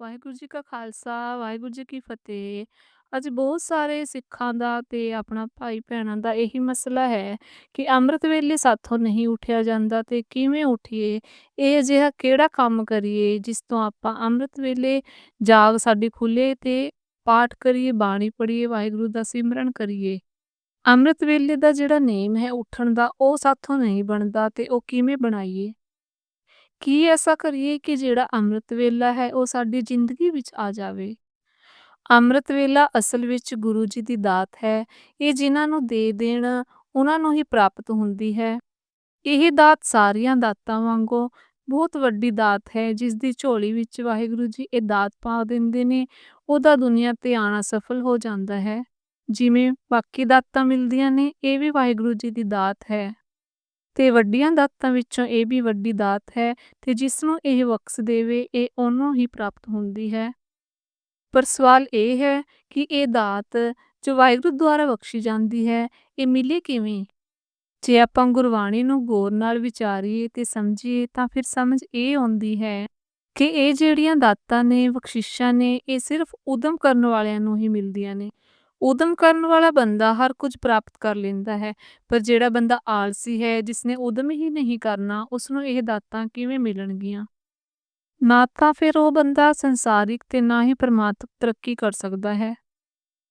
ਵਾਹਿਗੁਰੂ ਜੀ ਕਾ ਖਾਲਸਾ, ਵਾਹਿਗੁਰੂ ਜੀ ਕੀ ਫਤਿਹ। ਅੱਜ ਬਹੁਤ ਸਾਰੇ ਸਿੱਖਾਂ ਦਾ ਤੇ ਆਪਣਾ ਭਾਈ-ਭੈਣਾਂ ਦਾ ਇਹੀ ਮਸਲਾ ਹੈ ਕਿ ਅੰਮ੍ਰਿਤ ਵੇਲੇ ਸਾਥੋਂ ਨਹੀਂ ਉੱਠਿਆ ਜਾਂਦਾ ਤੇ ਕਿਵੇਂ ਉੱਠੀਏ? ਇਹ ਅਜਿਹਾ ਕਿਹੜਾ ਕੰਮ ਕਰੀਏ ਜਿਸ ਤੋਂ ਆਪਾਂ ਅੰਮ੍ਰਿਤ ਵੇਲੇ ਜਾਗ ਸਾਡੀ ਖੁੱਲੇ ਤੇ ਪਾਠ ਕਰੀਏ, ਬਾਣੀ ਪੜ੍ਹੀਏ, ਵਾਹਿਗੁਰੂ ਦਾ ਸਿਮਰਨ ਕਰੀਏ। ਅੰਮ੍ਰਿਤ ਵੇਲੇ ਦਾ ਜਿਹੜਾ ਨੇਮ ਹੈ ਉੱਠਣ ਦਾ ਉਹ ਸਾਥੋਂ ਨਹੀਂ ਬਣਦਾ ਤੇ ਉਹ ਕਿਵੇਂ ਬਣਾਈਏ? ਕੀ ਐਸਾ ਕਰੀਏ ਕਿ ਜਿਹੜਾ ਅੰਮ੍ਰਿਤ ਵੇਲਾ ਹੈ, ਉਹ ਸਾਡੀ ਜ਼ਿੰਦਗੀ ਵਿੱਚ ਆ ਜਾਵੇ? ਅੰਮ੍ਰਿਤ ਵੇਲਾ ਅਸਲ ਵਿੱਚ ਗੁਰੂ ਜੀ ਦੀ ਦਾਤ ਹੈ। ਇਹ ਜਿਨ੍ਹਾਂ ਨੂੰ ਦੇ ਦੇਣ, ਉਹਨਾਂ ਨੂੰ ਹੀ ਪ੍ਰਾਪਤ ਹੁੰਦੀ ਹੈ। ਇਹ ਦਾਤ ਸਾਰੀਆਂ ਦਾਤਾਂ ਵਾਂਗੂ ਬਹੁਤ ਵੱਡੀ ਦਾਤ ਹੈ, ਜਿਸ ਦੀ ਝੋਲੀ ਵਿੱਚ ਵਾਹਿਗੁਰੂ ਜੀ ਇਹ ਦਾਤ ਪਾ ਦਿੰਦੇ ਨੇ ਉਹਦਾ ਦੁਨੀਆ ਤੇ ਆਣਾ ਸਫਲ ਹੋ ਜਾਂਦਾ ਹੈ। ਜਿਵੇਂ ਬਾਕੀ ਦਾਤਾਂ ਮਿਲਦੀਆਂ ਨੇ, ਇਹ ਵੀ ਵਾਹਿਗੁਰੂ ਜੀ ਦੀ ਦਾਤ ਹੈ। ਤੇ ਵੱਡੀਆਂ ਦਾਤਾਂ ਵਿੱਚੋਂ ਇਹ ਵੀ ਵੱਡੀ ਦਾਤ ਹੈ ਤੇ ਜਿਸ ਨੂੰ ਇਹ ਬਖਸ਼ ਦੇਵੇ ਇਹ ਉਹਨੂੰ ਹੀ ਪ੍ਰਾਪਤ ਹੁੰਦੀ ਹੈ। ਪਰ ਸਵਾਲ ਇਹ ਹੈ ਕਿ ਇਹ ਦਾਤ ਜੋ ਵਾਹਿਗੁਰੂ ਦੁਆਰਾ ਬਖਸ਼ੀ ਜਾਂਦੀ ਹੈ ਇਹ ਮਿਲੇ ਕਿਵੇਂ? ਜੇ ਆਪਾਂ ਗੁਰਬਾਣੀ ਨੂੰ ਗੌਰ ਨਾਲ ਵਿਚਾਰੀਏ ਤੇ ਸਮਝੀਏ ਤਾਂ ਫਿਰ ਸਮਝ ਇਹ ਆਉਂਦੀ ਹੈ ਕਿ ਇਹ ਜਿਹੜੀਆਂ ਦਾਤਾਂ ਨੇ, ਬਖਸ਼ਿਸ਼ਾਂ ਨੇ ਇਹ ਸਿਰਫ ਉਦਮ ਕਰਨ ਵਾਲਿਆਂ ਨੂੰ ਹੀ ਮਿਲਦੀਆਂ ਨੇ। ਉਦਮ ਕਰਨ ਵਾਲਾ ਬੰਦਾ ਹਰ ਕੁਝ ਪ੍ਰਾਪਤ ਕਰ ਲੈਂਦਾ ਹੈ, ਪਰ ਜਿਹੜਾ ਬੰਦਾ ਆਲਸੀ ਹੈ, ਜਿਸਨੇ ਉਦਮ ਹੀ ਨਹੀਂ ਕਰਨਾ ਉਸ ਨੂੰ ਇਹ ਦਾਤਾਂ ਕਿਵੇਂ ਮਿਲਣਗੀਆਂ? ਨਾ ਤਾਂ ਫਿਰ ਉਹ ਬੰਦਾ ਸੰਸਾਰਿਕ ਤੇ ਨਾ ਹੀ ਪਰਮਾਤਮਿਕ ਤਰੱਕੀ ਕਰ ਸਕਦਾ ਹੈ।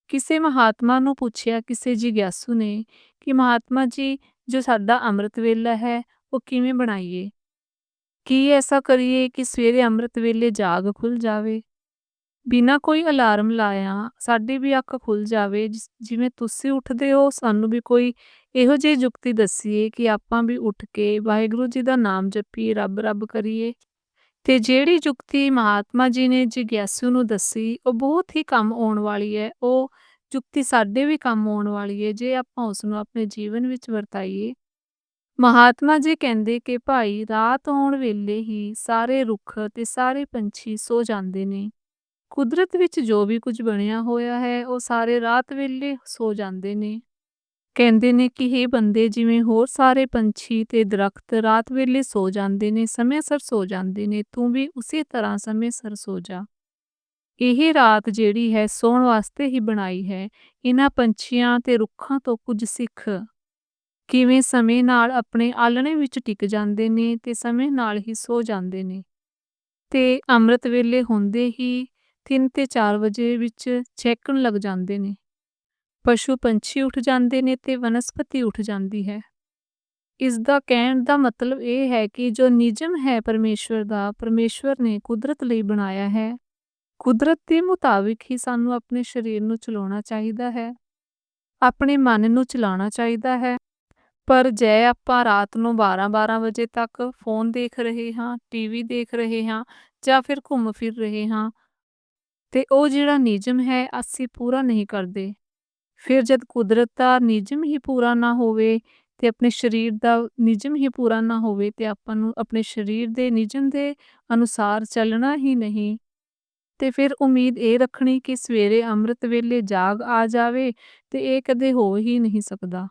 ਕਿਸੇ ਮਹਾਤਮਾ ਨੂੰ ਪੁੱਛਿਆ ਕਿਸੇ ਜਿਗਿਆਸੂ ਨੇ ਕਿ, ਮਹਾਤਮਾ ਜੀ, ਜੋ ਸਾਡਾ ਅੰਮ੍ਰਿਤ ਵੇਲਾ ਹੈ, ਉਹ ਕਿਵੇਂ ਬਣਾਈਏ? ਕੀ ਐਸਾ ਕਰੀਏ ਕਿ ਸਵੇਰੇ ਅੰਮ੍ਰਿਤ ਵੇਲੇ ਜਾਗ ਖੁੱਲ ਜਾਵੇ? ਬਿਨਾਂ ਕੋਈ ਅਲਾਰਮ ਲਾਇਆ ਸਾਡੀ ਵੀ ਅੱਖ ਖੁੱਲ ਜਾਵੇ ਜਿਵੇਂ ਤੁਸੀਂ ਉੱਠਦੇ ਹੋ ਸਾਨੂੰ ਵੀ ਕੋਈ ਇਹੋ ਜਿਹੀ ਜੁਗਤੀ ਦੱਸੀਏ ਕਿ ਆਪਾਂ ਵੀ ਉੱਠ ਕੇ ਵਾਹਿਗੁਰੂ ਜੀ ਦਾ ਨਾਮ ਜਪੀਏ, ਰੱਬ ਰੱਬ ਕਰੀਏ। ਤੇ ਜਿਹੜੀ ਜੁਗਤੀ ਮਹਾਤਮਾ ਜੀ ਨੇ ਜਿਗਿਆਸੂ ਨੂੰ ਦੱਸੀ ਉਹ ਬਹੁਤ ਹੀ ਕੰਮ ਆਉਣ ਵਾਲੀ ਹੈ। ਉਹ ਜੁਗਤੀ ਸਾਡੇ ਵੀ ਕੰਮ ਆਉਣ ਵਾਲੀ ਹੈ ਜੇ ਆਪਾਂ ਉਸ ਨੂੰ ਆਪਣੇ ਜੀਵਨ ਵਿੱਚ ਵਰਤਾਈਏ। ਮਹਾਤਮਾ ਜੀ ਕਹਿੰਦੇ ਕਿ ਭਾਈ ਰਾਤ ਆਉਣ ਵੇਲੇ ਹੀ ਸਾਰੇ ਰੁੱਖ ਤੇ ਸਾਰੇ ਪੰਛੀ ਸੋ ਜਾਂਦੇ ਨੇ। ਕੁਦਰਤ ਵਿੱਚ ਜੋ ਵੀ ਕੁਝ ਬਣਿਆ ਹੋਇਆ ਹੈ ਉਹ ਸਾਰੇ ਰਾਤ ਵੇਲੇ ਸੋ ਜਾਂਦੇ ਨੇ। ਕਹਿੰਦੇ ਨੇ ਕਿ ਇਹ ਬੰਦੇ ਜਿਵੇਂ ਹੋਰ ਸਾਰੇ ਪੰਛੀ ਤੇ ਦਰਖਤ ਰਾਤ ਵੇਲੇ ਸੋ ਜਾਂਦੇ ਨੇ, ਸਮੇਂ ਸਿਰ ਸੋ ਜਾਂਦੇ ਨੇ, ਤੂੰ ਵੀ ਉਸੇ ਤਰ੍ਹਾਂ ਸਮੇਂ ਸਿਰ ਸੋ ਜਾ। ਇਹ ਰਾਤ ਜਿਹੜੀ ਹੈ ਸੌਣ ਵਾਸਤੇ ਹੀ ਬਣਾਈ ਹੈ। ਇਹਨਾਂ ਪੰਛੀਆਂ ਤੇ ਰੁੱਖਾਂ ਤੋਂ ਕੁਝ ਸਿੱਖ। ਕਿਵੇਂ ਸਮੇਂ ਨਾਲ ਆਪਣੇ ਆਲਣੇ ਵਿੱਚ ਟਿਕ ਜਾਂਦੇ ਨੇ ਤੇ ਸਮੇਂ ਨਾਲ ਹੀ ਸੋ ਜਾਂਦੇ ਨੇ। ਤੇ ਅੰਮ੍ਰਿਤ ਵੇਲੇ ਹੁੰਦੇ ਹੀ 3 ਤੇ 4 ਵਜੇ ਵਿੱਚ ਚਹਿਕਣ ਲੱਗ ਜਾਂਦੇ ਨੇ। ਪਸ਼ੂ ਪੰਛੀ ਉੱਠ ਜਾਂਦੇ ਨੇ ਤੇ ਵਨਸਪਤੀ ਉੱਠ ਜਾਂਦੀ ਹੈ। ਇਸ ਦਾ ਕਹਿਣ ਦਾ ਮਤਲਬ ਇਹ ਹੈ ਕਿ ਜੋ ਨਿਯਮ ਹੈ ਪਰਮੇਸ਼ਵਰ ਦਾ ਪਰਮੇਸ਼ਵਰ ਨੇ ਕੁਦਰਤ ਲਈ ਬਣਾਇਆ ਹੈ। ਕੁਦਰਤ ਦੇ ਮੁਤਾਬਿਕ ਹੀ ਸਾਨੂੰ ਆਪਣੇ ਸਰੀਰ ਨੂੰ ਚਲਾਉਣਾ ਚਾਹੀਦਾ ਹੈ। ਆਪਣੇ ਮਨ ਨੂੰ ਚਲਾਉਣਾ ਚਾਹੀਦਾ ਹੈ। ਪਰ ਜੇ ਆਪਾਂ ਰਾਤ ਨੂੰ 12-12 ਵਜੇ ਤੱਕ ਫੋਨ ਦੇਖ ਰਹੇ ਹਾਂ, ਟੀਵੀ ਦੇਖ ਰਹੇ ਹਾਂ ਜਾਂ ਫਿਰ ਘੁੰਮ ਫਿਰ ਰਹੇ ਹਾਂ ਤੇ ਉਹ ਜਿਹੜਾ ਨਿਯਮ ਹੈ ਅਸੀਂ ਪੂਰਾ ਨਹੀਂ ਕਰਦੇ। ਫਿਰ ਜਦ ਕੁਦਰਤ ਦਾ ਨਿਯਮ ਹੀ ਪੂਰਾ ਨਾ ਹੋਵੇ ਤੇ ਆਪਣੇ ਸਰੀਰ ਦਾ ਨਿਯਮ ਹੀ ਪੂਰਾ ਨਾ ਹੋਵੇ ਤੇ ਆਪਾਂ ਨੂੰ ਆਪਣੇ ਸਰੀਰ ਦੇ ਨਿਯਮ ਦੇ ਅਨੁਸਾਰ ਚੱਲਣਾ ਹੀ ਨਹੀਂ ਤੇ ਫਿਰ ਉਮੀਦ ਇਹ ਰੱਖਣੀ ਕਿ ਸਵੇਰੇ ਅੰਮ੍ਰਿਤ ਵੇਲੇ ਜਾਗ ਆ ਜਾਵੇ ਤੇ ਇਹ ਕਦੇ ਹੋ ਹੀ ਨਹੀਂ ਸਕਦਾ।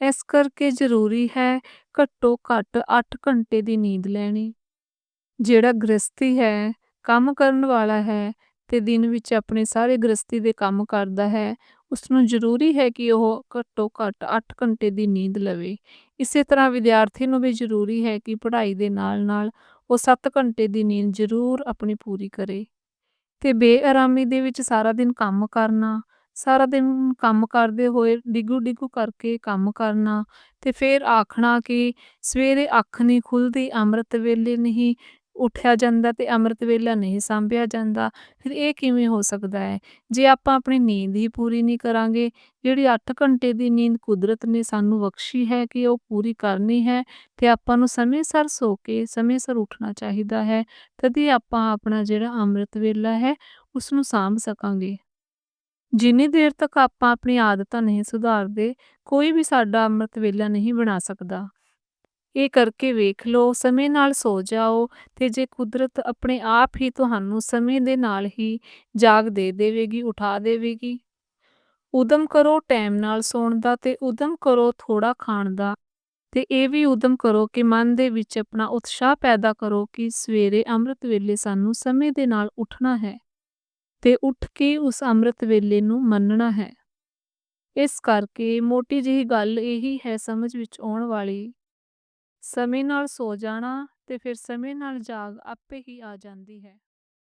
ਇਸ ਕਰਕੇ ਜ਼ਰੂਰੀ ਹੈ ਘੱਟੋ ਘੱਟ 8 ਘੰਟੇ ਦੀ ਨੀਂਦ ਲੈਣੀ। ਜਿਹੜਾ ਗ੍ਰਸਤੀ ਹੈ, ਕੰਮ ਕਰਨ ਵਾਲਾ ਹੈ ਤੇ ਦਿਨ ਵਿੱਚ ਆਪਣੇ ਸਾਰੇ ਗ੍ਰਸਤੀ ਦੇ ਕੰਮ ਕਰਦਾ ਹੈ ਉਸ ਨੂੰ ਜ਼ਰੂਰੀ ਹੈ ਕਿ ਉਹ ਘੱਟੋ ਘੱਟ 8 ਘੰਟੇ ਦੀ ਨੀਂਦ ਲਵੇ। ਇਸੇ ਤਰ੍ਹਾਂ ਵਿਦਿਆਰਥੀ ਨੂੰ ਵੀ ਜ਼ਰੂਰੀ ਹੈ ਕਿ ਪੜ੍ਹਾਈ ਦੇ ਨਾਲ ਨਾਲ ਉਹ 7 ਘੰਟੇ ਦੀ ਨੀਂਦ ਜ਼ਰੂਰ ਆਪਣੀ ਪੂਰੀ ਕਰੇ। ਤੇ ਬੇਆਰਾਮੀ ਦੇ ਵਿੱਚ ਸਾਰਾ ਦਿਨ ਕੰਮ ਕਰਨਾ, ਸਾਰਾ ਦਿਨ ਕੰਮ ਕਰਦੇ ਹੋਏ ਡਿਗੂ ਡਿਗੂ ਕਰਕੇ ਕੰਮ ਕਰਨਾ ਤੇ ਫਿਰ ਆਖਣਾ ਕਿ ਸਵੇਰੇ ਅੱਖ ਨਹੀਂ ਖੁੱਲਦੀ, ਅੰਮ੍ਰਿਤ ਵੇਲੇ ਨਹੀਂ ਉੱਠਿਆ ਜਾਂਦਾ ਤੇ ਅੰਮ੍ਰਿਤ ਵੇਲਾ ਨਹੀਂ ਸਾਂਭਿਆ ਜਾਂਦਾ। ਫਿਰ ਇਹ ਕਿਵੇਂ ਹੋ ਸਕਦਾ ਹੈ? ਜੇ ਆਪਾਂ ਆਪਣੀ ਨੀਂਦ ਹੀ ਪੂਰੀ ਨਹੀਂ ਕਰਾਂਗੇ, ਜਿਹੜੀ 8 ਘੰਟੇ ਦੀ ਨੀਂਦ ਕੁਦਰਤ ਨੇ ਸਾਨੂੰ ਬਖਸ਼ੀ ਹੈ ਕਿ ਉਹ ਪੂਰੀ ਕਰਨੀ ਹੈ ਤੇ ਆਪਾਂ ਨੂੰ ਸਮੇਂ ਸਿਰ ਸੋ ਕੇ ਸਮੇਂ ਸਿਰ ਉੱਠਣਾ ਚਾਹੀਦਾ ਹੈ। ਤਦ ਆਪਾਂ ਆਪਣਾ ਜਿਹੜਾ ਅੰਮ੍ਰਿਤ ਵੇਲਾ ਹੈ ਉਸ ਨੂੰ ਸਾਂਭ ਸਕਾਂਗੇ। ਜਿੰਨੀ ਦੇਰ ਤੱਕ ਆਪਾਂ ਆਪਣੀ ਆਦਤਾਂ ਨਹੀਂ ਸੁਧਾਰਦੇ ਕੋਈ ਵੀ ਸਾਡਾ ਅੰਮ੍ਰਿਤ ਵੇਲਾ ਨਹੀਂ ਬਣਾ ਸਕਦਾ। ਇਹ ਕਰਕੇ ਵੇਖ ਲਓ ਸਮੇਂ ਨਾਲ ਸੋ ਜਾਓ ਤੇ ਜੇ ਕੁਦਰਤ ਆਪਣੇ ਆਪ ਹੀ ਤੁਹਾਨੂੰ ਸਮੇਂ ਦੇ ਨਾਲ ਹੀ ਜਾਗ ਦੇ ਦੇਵੇਗੀ, ਉਠਾ ਦੇਵੇਗੀ। ਉਦਮ ਕਰੋ ਟਾਈਮ ਨਾਲ ਸੌਣ ਦਾ ਤੇ ਉਦਮ ਕਰੋ ਥੋੜਾ ਖਾਣ ਦਾ। ਤੇ ਇਹ ਵੀ ਉਦਮ ਕਰੋ ਕਿ ਮਨ ਦੇ ਵਿੱਚ ਆਪਣਾ ਉਤਸ਼ਾਹ ਪੈਦਾ ਕਰੋ ਕਿ ਸਵੇਰੇ ਅੰਮ੍ਰਿਤ ਵੇਲੇ ਸਾਨੂੰ ਸਮੇਂ ਦੇ ਨਾਲ ਉੱਠਣਾ ਹੈ ਤੇ ਉੱਠ ਕੇ ਉਸ ਅੰਮ੍ਰਿਤ ਵੇਲੇ ਨੂੰ ਮੰਨਣਾ ਹੈ ਇਸ ਕਰਕੇ ਮੋਟੀ ਜਿਹੀ ਗੱਲ ਇਹੀ ਹੈ ਸਮਝ ਵਿੱਚ ਆਉਣ ਵਾਲੀ ਸਮੇਂ ਨਾਲ ਸੋ ਜਾਣਾ ਤੇ ਫਿਰ ਸਮੇਂ ਨਾਲ ਜਾਗ ਆਪੇ ਹੀ ਆ ਜਾਂਦੀ ਹੈ।